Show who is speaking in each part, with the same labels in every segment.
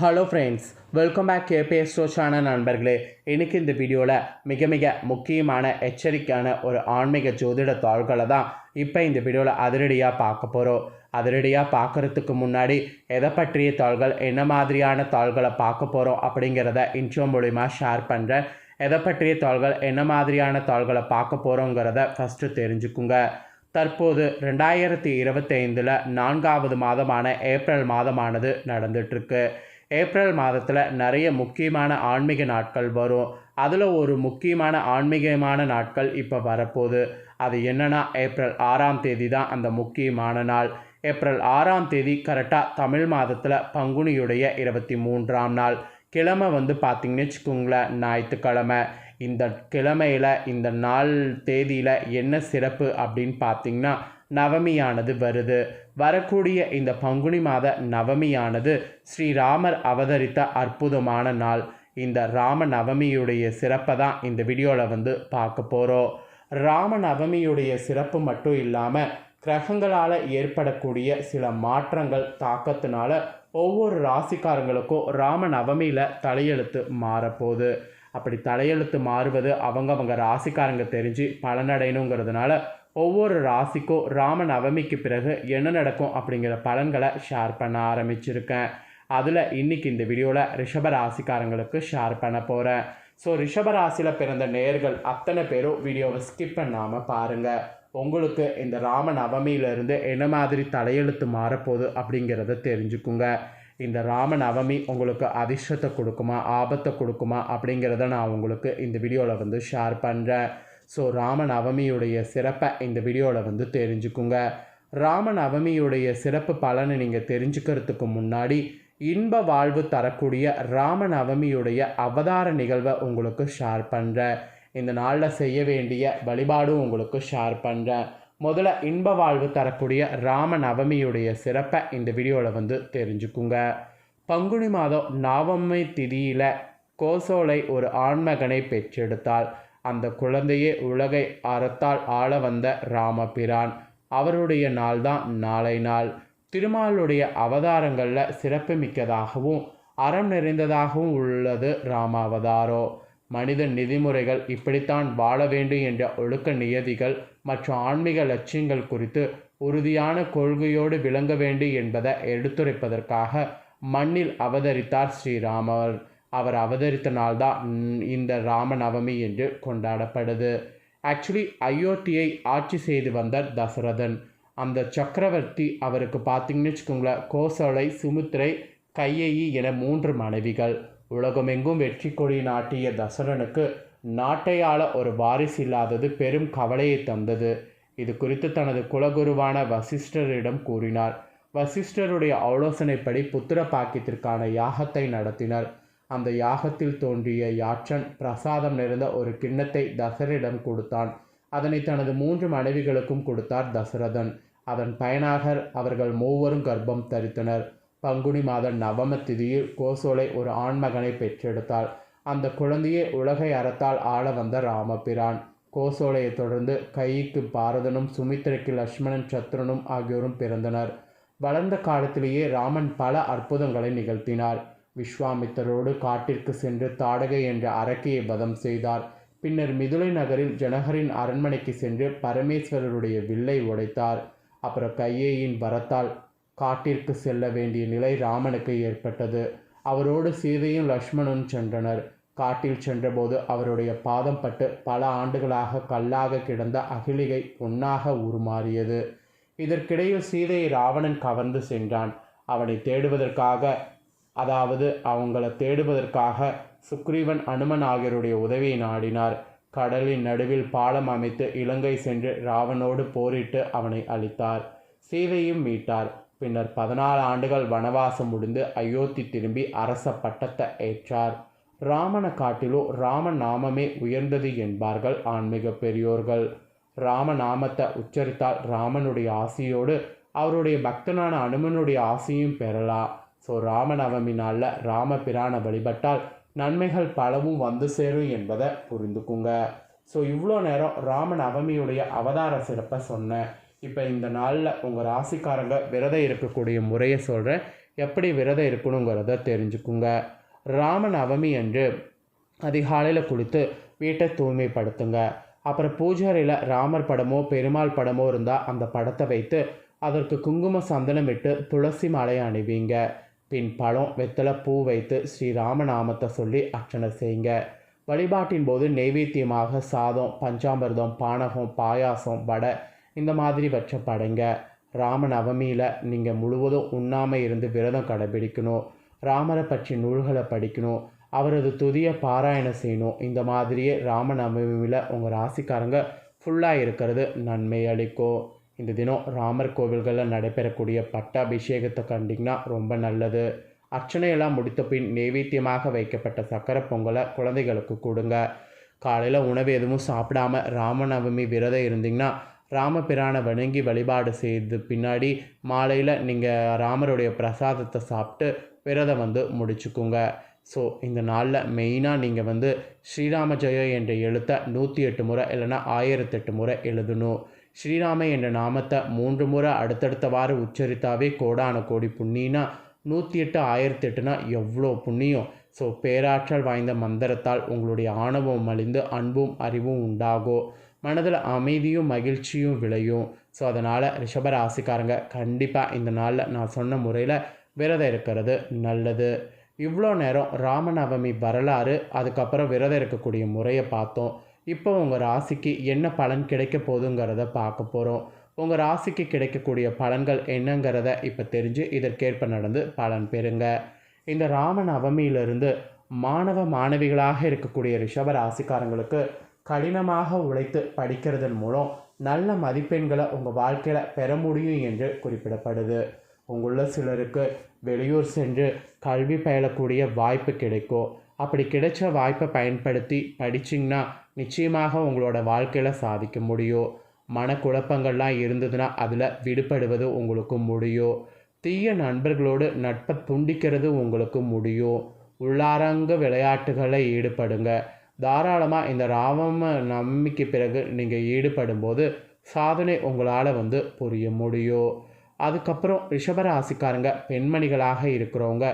Speaker 1: Hello friends welcome back KPS channel நண்பர்களே. இன்றைக்கி இந்த வீடியோவில் மிக மிக முக்கியமான எச்சரிக்கையான ஒரு ஆன்மீக ஜோதிட தாள்களை தான் இப்போ இந்த வீடியோவில் அதிரடியாக பார்க்க போகிறோம் அதிரடியாக பார்க்குறதுக்கு முன்னாடி எதை பற்றிய தாள்கள் என்ன மாதிரியான தாள்களை பார்க்க போகிறோம் அப்படிங்கிறத இன்ட்ரோ மூலிமா ஷேர் பண்ணுறேன் எதை பற்றிய தாள்கள் என்ன மாதிரியான தாள்களை பார்க்க போகிறோங்கிறத ஃபஸ்ட்டு தெரிஞ்சுக்குங்க. தற்போது ரெண்டாயிரத்தி இருபத்தைந்தில் நான்காவது மாதமான ஏப்ரல் மாதமானது நடந்துட்டுருக்கு ஏப்ரல் மாதத்தில் நிறைய முக்கியமான ஆன்மீக நாட்கள் வரும். அதில் ஒரு முக்கியமான ஆன்மீகமான நாட்கள் இப்போ வரப்போகுது. அது என்னென்னா ஏப்ரல் ஆறாம் தேதி தான் அந்த முக்கியமான நாள். ஏப்ரல் ஆறாம் தேதி கரெக்டாக தமிழ் மாதத்தில் பங்குனியுடைய இருபத்தி மூன்றாம் நாள். கிழமை வந்து பார்த்திங்கன்னு வச்சுக்கோங்களேன் ஞாயிற்றுக்கிழமை. இந்த கிழமையில் இந்த நாள் தேதியில் என்ன சிறப்பு அப்படின்னு பார்த்தீங்கன்னா நவமியானது வருது. வரக்கூடிய இந்த பங்குனி மாத நவமியானது ஸ்ரீராமர் அவதரித்த அற்புதமான நாள். இந்த ராம நவமியுடைய சிறப்பை தான் இந்த வீடியோவில் வந்து பார்க்க போகிறோம் ராம நவமியுடைய சிறப்பு மட்டும் இல்லாமல் கிரகங்களால் ஏற்படக்கூடிய சில மாற்றங்கள் தாக்கத்தினால ஒவ்வொரு ராசிக்காரங்களுக்கும் ராம நவமியில் தலையெழுத்து மாறப்போகுது. அப்படி தலையெழுத்து மாறுவது அவங்கவங்க ராசிக்காரங்க தெரிஞ்சு பலனடையணுங்கிறதுனால ஒவ்வொரு ராசிக்கும் ராம நவமிக்கு பிறகு என்ன நடக்கும் அப்படிங்கிற பலன்களை ஷேர் பண்ண ஆரம்பிச்சிருக்கேன். அதில் இன்றைக்கி இந்த வீடியோவில் ரிஷப ராசிக்காரங்களுக்கு ஷேர் பண்ண போகிறேன் ஸோ ரிஷப ராசியில் பிறந்த நேர்கள் அத்தனை பேரும் வீடியோவை ஸ்கிப் பண்ணாமல் பாருங்கள் உங்களுக்கு இந்த ராம நவமியிலிருந்து என்ன மாதிரி தலையெழுத்து மாறப்போகுது அப்படிங்கிறத தெரிஞ்சுக்குங்க. இந்த ராம நவமி உங்களுக்கு அதிர்ஷ்டத்தை கொடுக்குமா ஆபத்தை கொடுக்குமா அப்படிங்கிறத நான் உங்களுக்கு இந்த வீடியோவில் வந்து ஷேர் பண்ணுறேன் ஸோ ராம நவமியுடைய சிறப்பை இந்த வீடியோவில் வந்து தெரிஞ்சுக்குங்க. ராம நவமியுடைய சிறப்பு பலனை நீங்கள் தெரிஞ்சுக்கிறதுக்கு முன்னாடி இன்ப வாழ்வு தரக்கூடிய ராம நவமியுடைய அவதார நிகழ்வை உங்களுக்கு ஷேர் பண்ணுறேன் இந்த நாளில் செய்ய வேண்டிய வழிபாடும் உங்களுக்கு ஷேர் பண்ணுறேன் முதல்ல இன்ப வாழ்வு தரக்கூடிய ராம நவமியுடைய சிறப்பை இந்த வீடியோவில் வந்து தெரிஞ்சுக்குங்க. பங்குனி மாதம் நவமி திதியில் கோசோலை ஒரு ஆண்மகனை பெற்றெடுத்தாள். அந்த குழந்தையே உலகை அறத்தால் ஆள வந்த ராமபிரான். அவருடைய நாள் தான் நாளை நாள். திருமாலுடைய அவதாரங்களில் சிறப்புமிக்கதாகவும் அறம் நிறைந்ததாகவும் உள்ளது ராமாவதாரோ. மனித நிதிமுறைகள் இப்படித்தான் வாழ வேண்டும் என்ற ஒழுக்க நியதிகள் மற்றும் ஆன்மீக லட்சியங்கள் குறித்து உறுதியான கொள்கையோடு விளங்க வேண்டும் என்பதை எடுத்துரைப்பதற்காக மண்ணில் அவதரித்தார் ஸ்ரீராமர். அவர் அவதரித்த நாள்தான் இந்த ராமநவமி என்று கொண்டாடப்படுது. ஆக்சுவலி அயோத்தியை ஆட்சி செய்து வந்தார் தசரதன். அந்த சக்கரவர்த்தி அவருக்கு பார்த்தீங்கன்னு வச்சுக்கோங்களேன் கோசலை சுமித்ரை கையேயி என மூன்று மனைவிகள். உலகமெங்கும் வெற்றி கொடி நாட்டிய தசரனுக்கு நாட்டையாள ஒரு வாரிசு இல்லாதது பெரும் கவலையை தந்தது. இது குறித்து தனது குலகுருவான வசிஷ்டரிடம் கூறினார். வசிஷ்டருடைய ஆலோசனைப்படி புத்திர பாக்கியத்திற்கான யாகத்தை நடத்தினர். அந்த யாகத்தில் தோன்றிய யாட்சன் பிரசாதம் நிறைந்த ஒரு கிண்ணத்தை தசரிடம் கொடுத்தான். அதனை தனது மூன்று மனைவிகளுக்கும் கொடுத்தார் தசரதன். அதன் பயனாக அவர்கள் மூவரும் கர்ப்பம் தரித்தனர். பங்குனி மாத நவம திதியில் கோசோலை ஒரு ஆண்மகனை பெற்றெடுத்தாள். அந்த குழந்தையே உலகை அறத்தால் ஆள வந்த ராமபிரான். கோசோலையை தொடர்ந்து கைக்கு பாரதனும் சுமித்திரைக்கு லக்ஷ்மணன் சத்ருனும் ஆகியோரும் பிறந்தனர். வளர்ந்த காலத்திலேயே ராமன் பல அற்புதங்களை நிகழ்த்தினார். விஸ்வாமித்தரோடு காட்டிற்கு சென்று தாடகை என்ற அரக்கியை பதம் செய்தார். பின்னர் மிதுளை நகரில் ஜனகரின் அரண்மனைக்கு சென்று பரமேஸ்வரருடைய வில்லை உடைத்தார். அப்புறம் கையேயின் வரத்தால் காட்டிற்கு செல்ல வேண்டிய நிலை ராமனுக்கு ஏற்பட்டது. அவரோடு சீதையும் லக்ஷ்மணும் சென்றனர். காட்டில் சென்றபோது அவருடைய பாதம் பட்டு பல ஆண்டுகளாக கல்லாக கிடந்த அகிலிகை பொன்னாக உருமாறியது. இதற்கிடையில் சீதையை ராவணன் கவர்ந்து சென்றான். அவனை தேடுவதற்காக அதாவது அவங்கள தேடுவதற்காக சுக்ரீவன் அனுமன் ஆகியோருடைய உதவியை நாடினார். கடலின் நடுவில் பாலம் அமைத்து இலங்கை சென்று ராவனோடு போரிட்டு அவனை அழித்தார். சீதையும் மீட்டார். பின்னர் பதினாலு ஆண்டுகள் வனவாசம் முடிந்து அயோத்தி திரும்பி அரச பட்டத்தை ஏற்றார். ராமனை காட்டிலோ ராம நாமமே உயர்ந்தது என்பார்கள் ஆன்மீக பெரியோர்கள். ராம நாமத்தை உச்சரித்தால் ராமனுடைய ஆசையோடு அவருடைய பக்தனான அனுமனுடைய ஆசையும் பெறலாம். ஸோ ராமநவமி நாளில் ராம பிரானை வழிபட்டால் நன்மைகள் பலவும் வந்து சேரும் என்பதை புரிந்துக்குங்க. ஸோ இவ்வளோ நேரம் ராம நவமியுடைய அவதார சிறப்பை சொன்னேன். இப்போ இந்த நாளில் உங்கள் ராசிக்காரங்க விரதம் இருக்கக்கூடிய முறையை சொல்கிறேன் எப்படி விரதம் இருக்கணுங்கிறத தெரிஞ்சுக்குங்க. ராம நவமி என்று அதிகாலையில் குளித்து வீட்டை தூய்மைப்படுத்துங்க. அப்புறம் பூஜாரியில் ராமர் படமோ பெருமாள் படமோ இருந்தால் அந்த படத்தை வைத்து அதற்கு குங்கும சந்தனம் விட்டு துளசி மாலையை அணிவிங்க. பின் பழம் வெத்தலை பூ வைத்து ஸ்ரீராமநாமத்தை சொல்லி அர்ச்சனை செய்யுங்க. வழிபாட்டின் போது நெய்வேத்தியமாக சாதம் பஞ்சாமிர்தம் பானகம் பாயாசம் வடை இந்த மாதிரி வச்ச படைங்க. ராம நவமியில் நீங்கள் முழுவதும் உண்ணாமல் இருந்து விரதம் கடைபிடிக்கணும். ராமரை பற்றி நூல்களை படிக்கணும். அவரது துதிய பாராயணம் செய்யணும். இந்த மாதிரியே ராம நவமியில் உங்கள் ராசிக்காரங்க ஃபுல்லாக இருக்கிறது நன்மை அளிக்கும். இந்த தினம் ராமர் கோவில்களில் நடைபெறக்கூடிய பட்டாபிஷேகத்தை கண்டிங்கன்னா ரொம்ப நல்லது. அர்ச்சனையெல்லாம் முடித்த பின் நெய்வேத்தியமாக வைக்கப்பட்ட சக்கரை பொங்கலை குழந்தைகளுக்கு கொடுங்க. காலையில் உணவு எதுவும் சாப்பிடாம ராமநவமி விரதம் இருந்தீங்கன்னா ராமபிரானை வணங்கி வழிபாடு செய்து பின்னாடி மாலையில் நீங்கள் ராமருடைய பிரசாதத்தை சாப்பிட்டு விரதம் வந்து முடிச்சுக்குங்க. ஸோ இந்த நாளில் மெயினாக நீங்கள் வந்து ஸ்ரீராம ஜெயம் என்ற எழுத்தை நூற்றி எட்டு முறை இல்லைன்னா ஆயிரத்தெட்டு முறை எழுதணும். ஸ்ரீராம என்ற நாமத்தை மூன்று முறை அடுத்தடுத்தவாறு உச்சரித்தாவே கோடான கோடி புண்ணினா நூற்றி எட்டு ஆயிரத்தி எட்டுனா எவ்வளோ புண்ணியம்? ஸோ பேராற்றல் வாய்ந்த மந்திரத்தால் உங்களுடைய ஆணவம் மலிந்து அன்பும் அறிவும் உண்டாகும் மனதில் அமைதியும் மகிழ்ச்சியும் விளையும். ஸோ அதனால் ரிஷபராசிக்காரங்க கண்டிப்பாக இந்த நாளில் நான் சொன்ன முறையில் விரதம் இருக்கிறது நல்லது. இவ்வளோ நேரம் ராமநவமி வரலாறு அதுக்கப்புறம் விரதம் இருக்கக்கூடிய முறையை பார்த்தோம். இப்போ உங்கள் ராசிக்கு என்ன பலன் கிடைக்க போதுங்கிறத பார்க்க போகிறோம் உங்கள் ராசிக்கு கிடைக்கக்கூடிய பலன்கள் என்னங்கிறத இப்போ தெரிஞ்சு இதற்கேற்ப நடந்து பலன் பெறுங்க. இந்த ராம நவமியிலிருந்து மாணவ மாணவிகளாக இருக்கக்கூடிய ரிஷப ராசிக்காரங்களுக்கு கடினமாக உழைத்து படிக்கிறதன் மூலம் நல்ல மதிப்பெண்களை உங்கள் வாழ்க்கையில் பெற முடியும் என்று குறிப்பிடப்படுது. உங்களுள்ள சிலருக்கு வெளியூர் சென்று கல்வி பயிலக்கூடிய வாய்ப்பு கிடைக்கும். அப்படி கிடைச்ச வாய்ப்பை பயன்படுத்தி படிச்சிங்கன்னா நிச்சயமாக உங்களோட வாழ்க்கையில் சாதிக்க முடியும். மனக்குழப்பங்கள்லாம் இருந்ததுன்னா அதில் விடுபடுவது உங்களுக்கு முடியும். தீய நண்பர்களோடு நட்பை துண்டிக்கிறது உங்களுக்கு முடியும். உள்ளாரங்க விளையாட்டுகளில் ஈடுபடுங்க. தாராளமாக இந்த ராம நம்பிக்கை பிறகு நீங்கள் ஈடுபடும்போது சாதனை உங்களால் வந்து புரிய முடியும். அதுக்கப்புறம் ரிஷபராசிக்காரங்க பெண்மணிகளாக இருக்கிறவங்க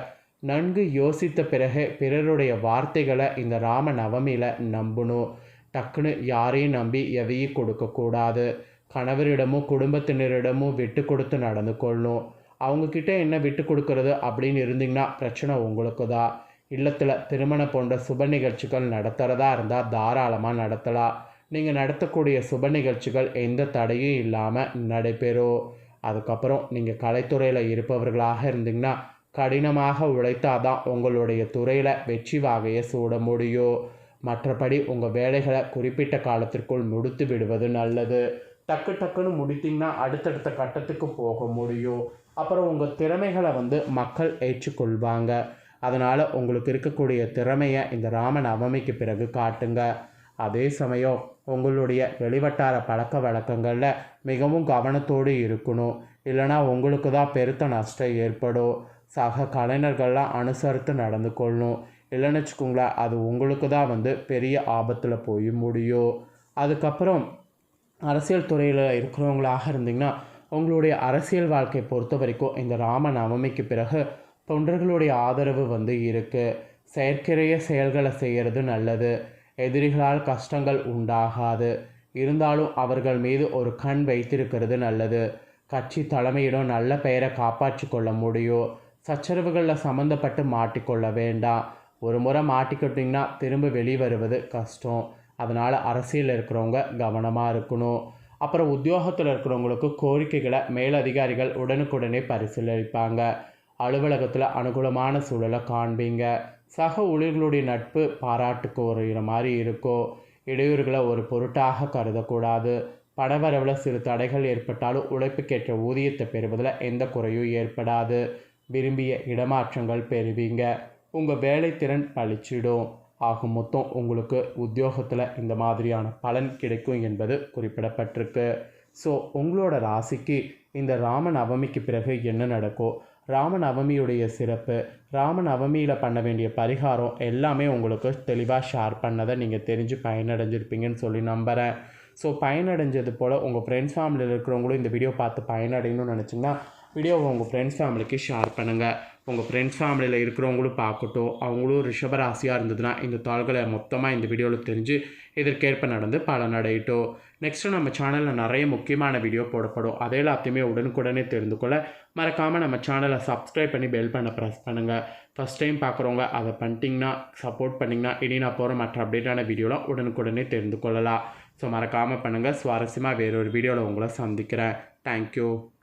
Speaker 1: நன்கு யோசித்த பிறகு பிறருடைய வார்த்தைகளை இந்த ராம நவமியில் நம்பணும். டக்குன்னு யாரையும் நம்பி எதையும் கொடுக்கக்கூடாது. கணவரிடமும் குடும்பத்தினரிடமும் விட்டு கொடுத்து நடந்து கொள்ளணும். அவங்கக்கிட்ட என்ன விட்டு கொடுக்கறது அப்படின்னு இருந்தீங்கன்னா பிரச்சனை உங்களுக்கு தான். இல்லத்தில் திருமணம் போன்ற சுப நிகழ்ச்சிகள் நடத்துகிறதா இருந்தால் தாராளமாக நடத்தலாம். நீங்கள் நடத்தக்கூடிய சுப நிகழ்ச்சிகள் எந்த தடையும் இல்லாமல் நடைபெறும். அதுக்கப்புறம் நீங்கள் கலைத்துறையில் இருப்பவர்களாக இருந்தீங்கன்னா கடினமாக உழைத்தாதான் உங்களுடைய துறையில் வெற்றி வாகையை சூட முடியும். மற்றபடி உங்கள் வேலைகளை குறிப்பிட்ட காலத்திற்குள் முடித்து விடுவது நல்லது. டக்கு டக்குன்னு முடித்தீங்கன்னா அடுத்தடுத்த கட்டத்துக்கு போக முடியும். அப்புறம் உங்கள் திறமைகளை வந்து மக்கள் ஏற்றுக்கொள்வாங்க. அதனால் உங்களுக்கு இருக்கக்கூடிய திறமையை இந்த ராம நவமிக்கு பிறகு காட்டுங்க. அதே சமயம் உங்களுடைய வெளிவட்டார பழக்க வழக்கங்களில் மிகவும் கவனத்தோடு இருக்கணும். இல்லைனா உங்களுக்கு தான் பெருத்த நஷ்டம் ஏற்படும். சக கலைஞர்கள்லாம் அனுசரித்து நடந்து கொள்ளணும். இல்லைன்னு வச்சுக்கோங்களேன் அது உங்களுக்கு தான் வந்து பெரிய ஆபத்தில் போய் முடியும். அதுக்கப்புறம் அரசியல் துறையில் இருக்கிறவங்களாக இருந்தீங்கன்னா உங்களுடைய அரசியல் வாழ்க்கை பொறுத்த வரைக்கும் இந்த ராம நவமிக்கு பிறகு தொண்டர்களுடைய ஆதரவு வந்து இருக்குது செயற்கரிய செயல்களை செய்கிறது நல்லது. எதிரிகளால் கஷ்டங்கள் உண்டாகாது. இருந்தாலும் அவர்கள் மீது ஒரு கண் வைத்திருக்கிறது நல்லது. கட்சி தலைமையிடம் நல்ல பெயரை காப்பாற்றி கொள்ள முடியும். சச்சரவுகளில் சம்மந்தப்பட்டு மாட்டிக்கொள்ள வேண்டாம். ஒரு முறை மாட்டிக்கிட்டிங்கன்னா திரும்ப வெளியே வருவது கஷ்டம். அதனால் அரசியலில் இருக்கிறவங்க கவனமாக இருக்கணும். அப்புறம் உத்தியோகத்தில் இருக்கிறவங்களுக்கு கோரிக்கைகளை மேலதிகாரிகள் உடனுக்குடனே பரிசீலிப்பாங்க. அலுவலகத்தில் அனுகூலமான சூழலை காண்பீங்க. சக ஊழியர்களுடைய நட்பு பாராட்டுக்கு ஒரு மாதிரி இருக்கும். இடையூறுகளை ஒரு பொருட்டாக கருதக்கூடாது. பணவரவில் சிறு தடைகள் ஏற்பட்டாலும் உழைப்புக்கேற்ற ஊதியத்தை பெறுவதில் எந்த குறையும் ஏற்படாது. விரும்பிய இடமாற்றங்கள் பெறுவீங்க. உங்கள் வேலைத்திறன் பழிச்சிடும் ஆக மொத்தம் உங்களுக்கு உத்தியோகத்தில் இந்த மாதிரியான பலன் கிடைக்கும் என்பது குறிப்பிடப்பட்டிருக்கு. ஸோ உங்களோட ராசிக்கு இந்த ராம நவமிக்கு பிறகு என்ன நடக்கும் ராம நவமியுடைய சிறப்பு ராம நவமியில் பண்ண வேண்டிய பரிகாரம் எல்லாமே உங்களுக்கு தெளிவாக ஷேர் பண்ணதை நீங்கள் தெரிஞ்சு பயனடைஞ்சிருப்பீங்கன்னு சொல்லி நம்புகிறேன் ஸோ பயனடைஞ்சது போல் உங்கள் ஃப்ரெண்ட்ஸ் ஃபேமிலியில் இருக்கிறவங்களும் இந்த வீடியோ பார்த்து பயனடையணும்னு நினச்சிங்கன்னா வீடியோவை உங்கள் ஃப்ரெண்ட்ஸ் ஃபேமிலிக்கு ஷேர் பண்ணுங்கள் உங்கள் ஃப்ரெண்ட்ஸ் ஃபேமிலியில் இருக்கிறவங்களும் பார்க்கட்டும். அவங்களும் ரிஷபராசியாக இருந்ததுன்னா இந்த தாள்களை மொத்தமாக இந்த வீடியோவில் தெரிஞ்சு இதற்கேற்ப நடந்து பலனடையட்டும் நெக்ஸ்ட்டு நம்ம சேனலில் நிறைய முக்கியமான வீடியோ போடப்படும். அதே எல்லாத்தையுமே உடனுக்குடனே தெரிந்து கொள்ள மறக்காமல் நம்ம சேனலை சப்ஸ்கிரைப் பண்ணி பெல் பண்ண ப்ரெஸ் பண்ணுங்கள் ஃபஸ்ட் டைம் பார்க்குறவங்க அதை பண்ணிட்டீங்கன்னா சப்போர்ட் பண்ணிங்கன்னா இனி நான் போகிற மற்ற அப்டேட்டான வீடியோலாம் உடனுக்குடனே தெரிந்து கொள்ளலாம். ஸோ மறக்காமல் பண்ணுங்கள் சுவாரஸ்யமாக வேறொரு வீடியோவில் உங்களை சந்திக்கிறேன். தேங்க்யூ